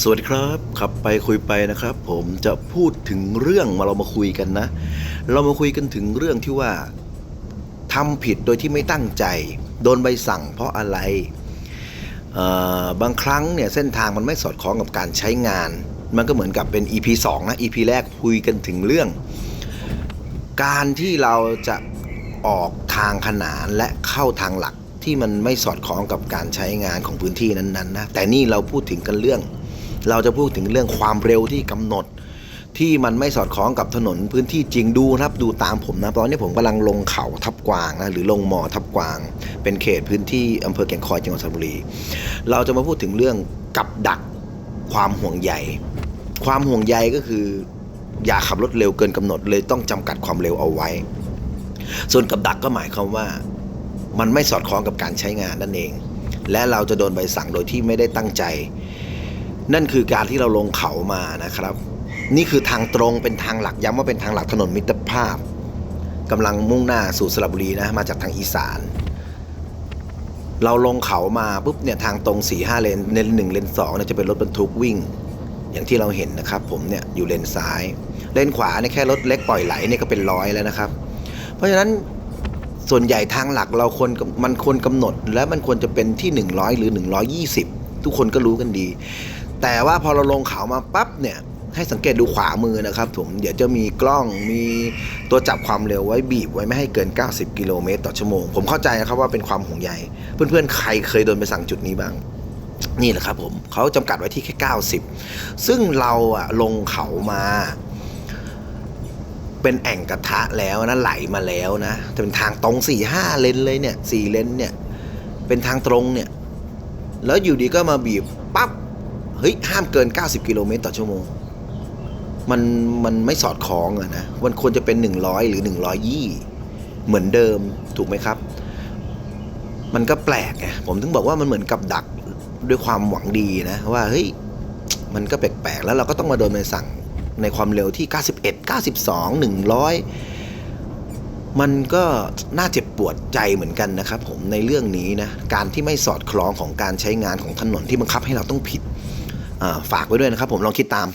สวัสดีครับขับไปคุยไปนะครับ ผมจะพูดถึงเรื่องมาเรามาคุยกันนะ เรามาคุยกันถึงเรื่องที่ว่าทำผิดโดยที่ไม่ตั้งใจ โดนใบสั่งเพราะอะไร บางครั้งเนี่ยเส้นทางมันไม่สอดคล้องกับการใช้งาน มันก็เหมือนกับเป็น EP 2 นะ EP แรกคุยกันถึงเรื่อง การที่เราจะออกทางขนานและเข้าทางหลักที่มันไม่สอดคล้องกับการใช้งานของพื้นที่นั้นๆนะแต่นี่เราพูดถึงกันเรื่อง เราจะพูดถึงเรื่องความเร็วที่กำหนด ที่มันไม่สอดคล้องกับถนนพื้นที่จริงดูนะครับดูตามผมนะตอนนี้ผมกำลังลงเขาทับกวางนะหรือลงมอทับกวาง เป็นเขตพื้นที่อำเภอแก่งคอยจังหวัดสระบุรี เราจะมาพูดถึงเรื่องกับดักความห่วงใยความห่วงใยก็คือ อย่าขับรถเร็วเกินกำหนดเลยต้องจำกัดความเร็วเอาไว้ ส่วนกับดักก็หมายความว่า มันไม่สอดคล้องกับการใช้งานนั่นเอง และเราจะโดนใบสั่งโดยที่ไม่ได้ตั้งใจ นั่นคือการที่เราลงเขามานะครับ นี่คือทางตรงเป็นทางหลักย้ำว่าเป็นทางหลักถนนมิตรภาพกำลังมุ่งหน้าสู่สระบุรีนะมาจากทางอีสาน เราลงเขามาปุ๊บเนี่ยทางตรง4ี่ห้าเลนเลนหนึ่งเลนสองเนี่ยจะเป็นรถบรรทุกวิ่ง อย่างที่เราเห็นนะครับ ผมเนี่ยอยู่เลนซ้าย เลนขวาเนี่ยแค่รถเล็กปล่อยไหลเนี่ยก็เป็นร้อยแล้วนะครับ เพราะฉะนั้นส่วนใหญ่ทางหลักเราควรมันควรกำหนด และมันควรจะเป็นที่ 100 หรือ 120 ทุกคนก็รู้กันดี แต่ว่าพอเราลงเขามาปั๊บเนี่ยให้สังเกตดูขวามือนะครับผมเดี๋ยวจะมีกล้องมีตัวจับความเร็วไว้บีบไว้ไม่ให้เกิน 90 กิโลเมตรต่อชั่วโมง ผมเข้าใจนะครับว่าเป็นความห่วงใยเพื่อนๆ ใครเคยโดนไปสั่งจุดนี้บ้าง นี่แหละครับผมเขาจำกัดไว้ที่แค่ 90 ซึ่งเราอะลงเขามา เป็นแอ่งกระทะแล้วนะไหลมาแล้วนะแต่เป็นทางตรง4ี่ห้าเลนเลยเนี่ยสี่เลนเนี่ยเป็นทางตรงเนี่ยแล้วอยู่ดีก็มาบีบปั๊บ เฮ้ยห้ามเกิน 90 กิโลเมตรต่อชั่วโมง มันมันไม่สอดคล้องอะนะมันควรจะเป็น 100 หรือ 120 เหมือนเดิมถูกไหมครับ มันก็แปลกไงผมถึงบอกว่ามันเหมือนกับดักด้วยความหวังดีนะ ว่าเฮ้ยมันก็แปลกๆแล้วเราก็ต้องมาโดนใบสั่งในความเร็วที่ 91 92 100 มันก็น่าเจ็บปวดใจเหมือนกันนะครับผมในเรื่องนี้นะ การที่ไม่สอดคล้องของการใช้งานของถนนที่บังคับให้เราต้องผิด ฝากไว้ด้วยนะครับผมลองคิดตาม